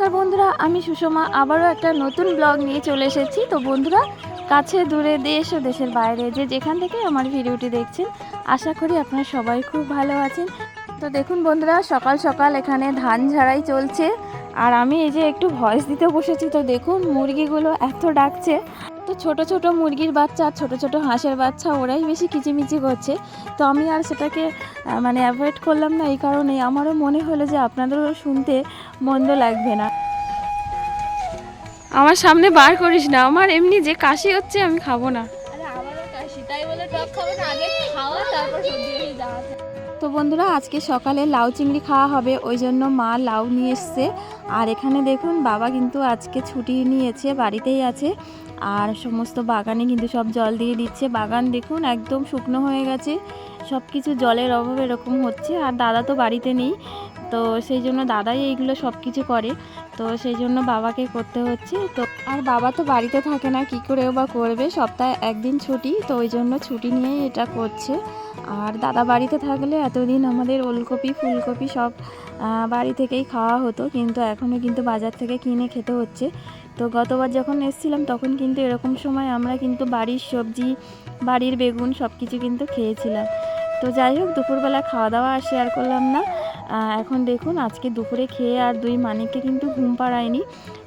নমস্কার বন্ধুরা, আমি সুষমা। আবারও একটা নতুন ব্লগ নিয়ে চলে এসেছি। তো বন্ধুরা, কাছে দূরে দেশ ও দেশের বাইরে যে যেখান থেকে আমার ভিডিওটি দেখছেন, আশা করি আপনারা সবাই খুব ভালো আছেন। তো দেখুন বন্ধুরা, সকাল সকাল এখানে ধান ঝাড়াই চলছে। আর আমি এই যে একটু ভয়েস দিতে বসেছি, তো দেখুন মুরগিগুলো এত ডাকছে। তো ছোট ছোট মুরগির বাচ্চা আর ছোট ছোট হাঁসের বাচ্চা ওরাই বেশি কিচিমিচি করছে। তো আমি আর সেটাকে মানে অ্যাভয়েড করলাম না এই কারণে আমারও মনে হলো যে আপনাদেরও শুনতে মন্দ লাগবে না। আমার সামনে বার করিস না। আমার এমনি যে কাশি হচ্ছে আমি খাব না। তো বন্ধুরা আজকে সকালে লাউ চিংড়ি খাওয়া হবে। ওই জন্য মা লাউ নিয়ে এসছে। আর এখানে দেখুন বাবা কিন্তু আজকে ছুটি নিয়েছে, বাড়িতেই আছে। আর সমস্ত বাগানে কিন্তু সব জল দিয়ে দিচ্ছে। বাগান দেখুন একদম শুকনো হয়ে গেছে। সব কিছু জলের অভাব এরকম হচ্ছে। আর দাদা তো বাড়িতে নেই। তো সেই জন্য দাদাই এইগুলো সব কিছু করে। তো সেই জন্য বাবাকে করতে হচ্ছে। তো আর বাবা তো বাড়িতে থাকে না, কি করেও বা করবে? সপ্তাহে একদিন ছুটি, তো ওই জন্য ছুটি নিয়েই এটা করছে। আর দাদা বাড়িতে থাকলে এতদিন আমাদের ওলকপি, ফুলকপি সব বাড়ি থেকেই খাওয়া হতো। কিন্তু এখনও কিন্তু বাজার থেকে কিনে খেতে হচ্ছে। তো গতবার যখন এসছিলাম, তখন কিন্তু এরকম সময় আমরা কিন্তু বাড়ির সবজি, বাড়ির বেগুন সব কিছু কিন্তু খেয়েছিলাম। তো যাই হোক, দুপুরবেলা খাওয়া দাওয়া আর শেয়ার করলাম না। এখন দেখুন, আজকে দুপুরে খেয়ে আর দুই মানিককে কিন্তু ঘুম পাড়ায়নি।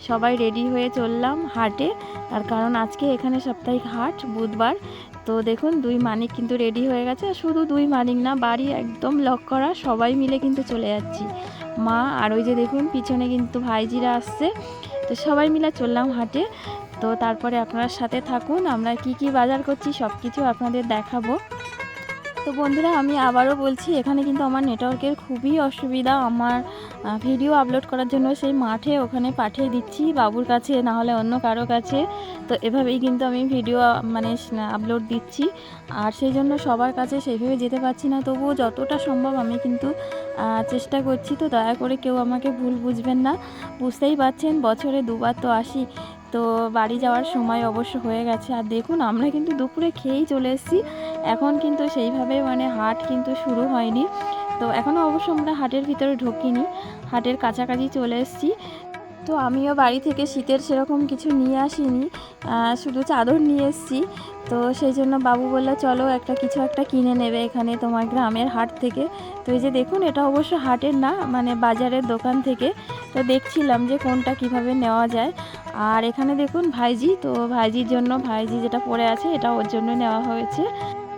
সবাই রেডি হয়ে চললাম হাটে। তার কারণ আজকে এখানে সাপ্তাহিক হাট, বুধবার। তো দেখুন, দুই মানিক কিন্তু রেডি হয়ে গেছে। শুধু দুই মানিক না, বাড়ি একদম লক করা, সবাই মিলে কিন্তু চলে যাচ্ছি। মা আর ওই যে দেখুন, পিছনে কিন্তু ভাইজিরা আসছে। তো সবাই মিলে চললাম হাটে। তো তারপরে আপনার সাথে থাকুন, আমরা কি কি বাজার করছি সব কিছু আপনাদের দেখাবো। তো বন্ধুরা, আমি আবারও বলছি, এখানে কিন্তু আমার নেটওয়ার্কের খুবই অসুবিধা। আমার ভিডিও আপলোড করার জন্য সেই মাঠে ওখানে পাঠিয়ে দিচ্ছি, বাবুর কাছে, না হলে অন্য কারও কাছে। তো এভাবেই কিন্তু আমি ভিডিও মানে আপলোড দিচ্ছি। আর সেই জন্য সবার কাছে সেইভাবে যেতে পারছি না। তবুও যতটা সম্ভব আমি কিন্তু চেষ্টা করছি। তো দয়া করে কেউ আমাকে ভুল বুঝবেন না। বুঝতেই পারছেন, বছরে দুবার তো আসি। তো বাড়ি যাওয়ার সময় অবশ্য হয়ে গেছে। আর দেখুন, আমরা কিন্তু দুপুরে খেয়েই চলে এসেছি। এখন কিন্তু সেইভাবে মানে হাট কিন্তু শুরু হয়নি। তো এখনও অবশ্য আমরা হাটের ভিতরে ঢুকিনি, হাটের কাছাকাছি চলে এসেছি। তো আমিও বাড়ি থেকে শীতের সেরকম কিছু নিয়ে আসিনি শুধু চাদর নিয়ে এসেছি। তো সেই জন্য বাবু বলল, চলো একটা কিছু একটা কিনে নেবে এখানে তোমার গ্রামের হাট থেকে। তো এই যে দেখুন, এটা অবশ্য হাটের না মানে বাজারের দোকান থেকে। তো দেখছিলাম যে কোনটা কীভাবে নেওয়া যায়। আর এখানে দেখুন ভাইজি, তো ভাইজির জন্য, ভাইজি যেটা পরে আছে, এটা ওর জন্য নেওয়া হয়েছে।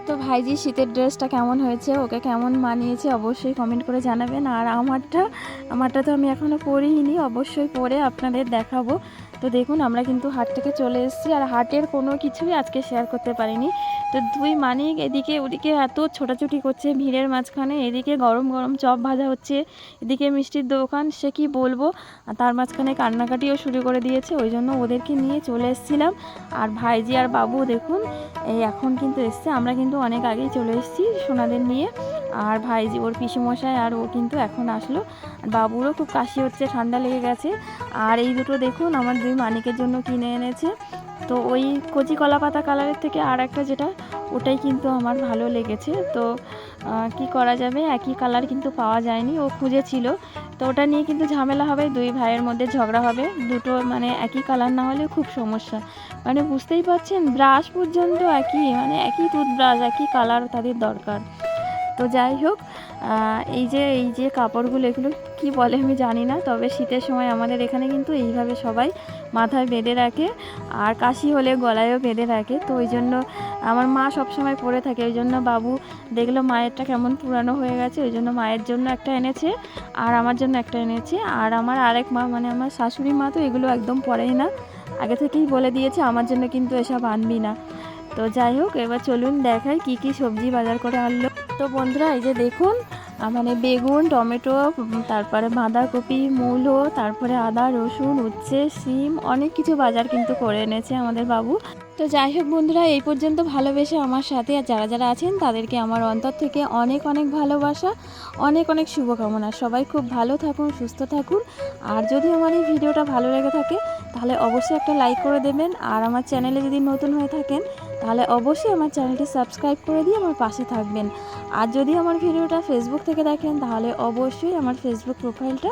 তো ভাইজি, শীতের ড্রেসটা কেমন হয়েছে? ওকে কেমন মানিয়েছে? অবশ্যই কমেন্ট করে জানাবেন। আর আমারটা আমারটা তো আমি এখনও পরিনি। অবশ্যই পরে আপনাদের দেখাবো। তো দেখুন, আমরা কিন্তু হাট থেকে চলে এসেছি। আর হাটের কোনো কিছুই আজকে শেয়ার করতে পারিনি। তো দুই মানিক এদিকে, ওদিকে এত ছোটাছুটি করছে ভিড়ের মাঝখানে। এদিকে গরম গরম চপ ভাজা হচ্ছে। এদিকে মিষ্টির দোকান, সে কি বলব? তার মাঝখানে কান্নাকাটিও শুরু করে দিয়েছে, ওই জন্য ওদেরকে নিয়ে চলে এসেছিলাম। আর ভাইজি আর বাবু দেখুন, এই এখন কিন্তু এসছে। আমরা কিন্তু অনেক আগেই চলে এসেছি সোনাদের নিয়ে। আর ভাইজি, ওর পিসুমশাই আর ও কিন্তু এখন আসলো। আর বাবুরও খুব কাশি হচ্ছে, ঠান্ডা লেগে গেছে। আর এই দুটো দেখুন, আমার দুই মানিকের জন্য কিনে এনেছে। তো ওই কচি কলা পাতা কালারের থেকে আর একটা যেটা, ওটাই কিন্তু আমার ভালো লেগেছে। তো কি করা যাবে? একই কালার কিন্তু পাওয়া যায়নি, ও খুঁজেছিল। তো ওটা নিয়ে কিন্তু ঝামেলা হবে, দুই ভাইয়ের মধ্যে ঝগড়া হবে। দুটো মানে একই কালার না হলে খুব সমস্যা। মানে বুঝতেই পারছেন, ব্রাশ পর্যন্ত একই মানে একই টুথব্রাশ একই কালার তাদের দরকার। তো যাই হোক এই যে এই যে কাপড়গুলো, এগুলো কি বলে আমি জানি না, তবে শীতের সময় আমাদের এখানে কিন্তু এইভাবে সবাই মাথায় বেঁধে রাখে আর কাশি হলে গলায়ও বেঁধে রাখে। তো ওই জন্য আমার মা সবসময় পরে থাকে, ওই জন্য বাবু দেখল মায়েরটা কেমন পুরানো হয়ে গেছে, ওই জন্য মায়ের জন্য একটা এনেছে আর আমার জন্য একটা এনেছে। আর আমার আরেক মা মানে আমার শাশুড়ি মা তো এগুলো একদম পরেই না, আগে থেকেই বলে দিয়েছে, আমার জন্য কিন্তু এসব আনবি না। তো যাই হোক, এবার চলুন দেখাই কি কি সবজি বাজার করে আনলো। তো বন্ধুরা, এই যে দেখুন মানে বেগুন, টমেটো তারপরে বাঁধাকপি, মূলো, তারপরে আদা, রসুন, উচ্ছে, শিম, অনেক কিছু বাজার কিন্তু করে এনেছে আমাদের বাবু। তো যাই হোক বন্ধুরা, এই পর্যন্ত ভালোবেসে আমার সাথে আর যারা যারা আছেন, তাদেরকে আমার অন্তর থেকে অনেক অনেক ভালোবাসা, অনেক অনেক শুভকামনা। সবাই খুব ভালো থাকুন, সুস্থ থাকুন। আর যদি আমার এই ভিডিওটা ভালো লেগে থাকে, তাহলে অবশ্যই একটা লাইক করে দেবেন। আর আমার চ্যানেলে যদি নতুন হয়ে থাকেন, তাহলে অবশ্যই আমার চ্যানেলটি সাবস্ক্রাইব করে দিয়ে আমার পাশে থাকবেন। আর যদি আমার ভিডিওটা ফেসবুক থেকে দেখেন, তাহলে অবশ্যই আমার ফেসবুক প্রোফাইলটা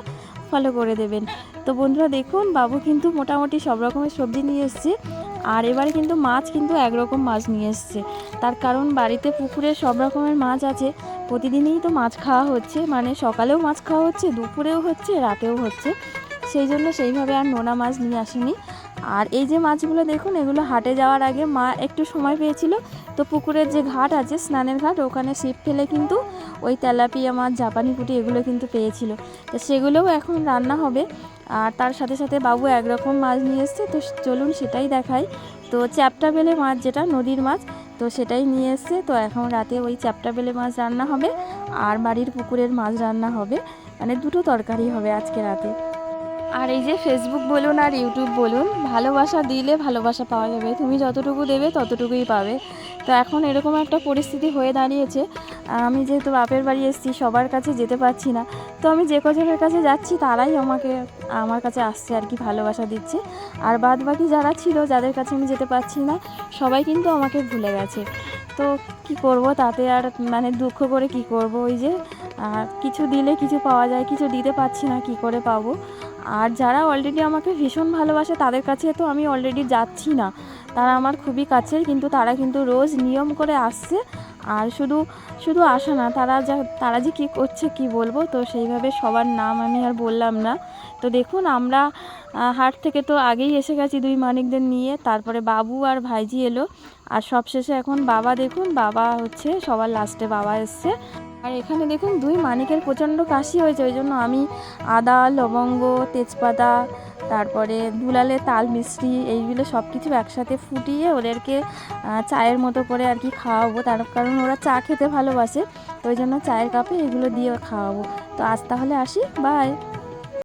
ফলো করে দেবেন। তো বন্ধুরা, দেখুন, বাবু কিন্তু মোটামুটি সব রকমের সবজি নিয়ে এসছে। আর এবারে কিন্তু মাছ কিন্তু একরকম মাছ নিয়ে এসছে। তার কারণ বাড়িতে পুকুরে সব রকমের মাছ আছে। প্রতিদিনই তো মাছ খাওয়া হচ্ছে। মানে সকালেও মাছ খাওয়া হচ্ছে, দুপুরেও হচ্ছে, রাতেও হচ্ছে। সেই জন্য সেইভাবে আর নোনা মাছ নিয়ে আসেনি। আর এই যে মাছগুলো দেখুন, এগুলো হাটে যাওয়ার আগে মা একটু সময় পেয়েছিল। তো পুকুরের যে ঘাট আছে, স্নানের ঘাট, ওখানে ছিপ ফেলে কিন্তু ওই তেলাপিয়া মাছ, জাপানি পুঁটি এগুলো কিন্তু পেয়েছিল। তো সেগুলোও এখন রান্না হবে। আর তার সাথে সাথে বাবু একরকম মাছ নিয়ে এসছে, তো চলুন সেটাই দেখাই। তো চ্যাপটা বেলে মাছ যেটা, নদীর মাছ, তো সেটাই নিয়ে এসছে। তো এখন রাতে ওই চ্যাপটা বেলে মাছ রান্না হবে। আর বাড়ির পুকুরের মাছ রান্না হবে। মানে দুটো তরকারি হবে আজকে রাতে। আর এই যে ফেসবুক বলুন আর ইউটিউব বলুন, ভালোবাসা দিলে ভালোবাসা পাওয়া যাবে। তুমি যতটুকু দেবে ততটুকুই পাবে। তো এখন এরকম একটা পরিস্থিতি হয়ে দাঁড়িয়েছে। আমি যেহেতু বাপের বাড়ি এসেছি, সবার কাছে যেতে পারছি না। তো আমি যে কজনের কাছে যাচ্ছি, তারাই আমাকে, আমার কাছে আসছে আর কি, ভালোবাসা দিচ্ছে। আর বাদ বাকি যারা ছিল, যাদের কাছে আমি যেতে পারছি না, সবাই কিন্তু আমাকে ভুলে গেছে। তো কি করব তাতে আর মানে দুঃখ করে কি করব? ওই যে কিছু দিলে কিছু পাওয়া যায়, কিছু দিতে পারছি না, কি করে পাবো? আর যারা অলরেডি আমাকে ভীষণ ভালোবাসে, তাদের কাছে তো আমি অলরেডি যাচ্ছি না। তারা আমার খুবই কাছের, কিন্তু তারা কিন্তু রোজ নিয়ম করে আসছে। আর শুধু শুধু আসা না, তারা যা, তারা যে কী করছে কি বলব? তো সেইভাবে সবার নাম আমি আর বললাম না। তো দেখুন, আমরা হাট থেকে তো আগেই এসে গেছি দুই মানিকদের নিয়ে। তারপরে বাবু আর ভাইজি এলো। আর সবশেষে এখন বাবা দেখুন, বাবা হচ্ছে সবার লাস্টে বাবা এসছে। আর এখানে দেখুন, দুই মানিকের প্রচণ্ড কাশি হয়েছে। ওই জন্য আমি আদা, লবঙ্গ, তেজপাতা তারপরে দুলালে তাল মিষ্টি, এইগুলো সব কিছু একসাথে ফুটিয়ে ওদেরকে চায়ের মতো করে আর কি খাওয়াবো। তার কারণ ওরা চা খেতে ভালোবাসে, তো ওই জন্য চায়ের কাপে এগুলো দিয়ে খাওয়াবো। তো আজ তাহলে আসি বাই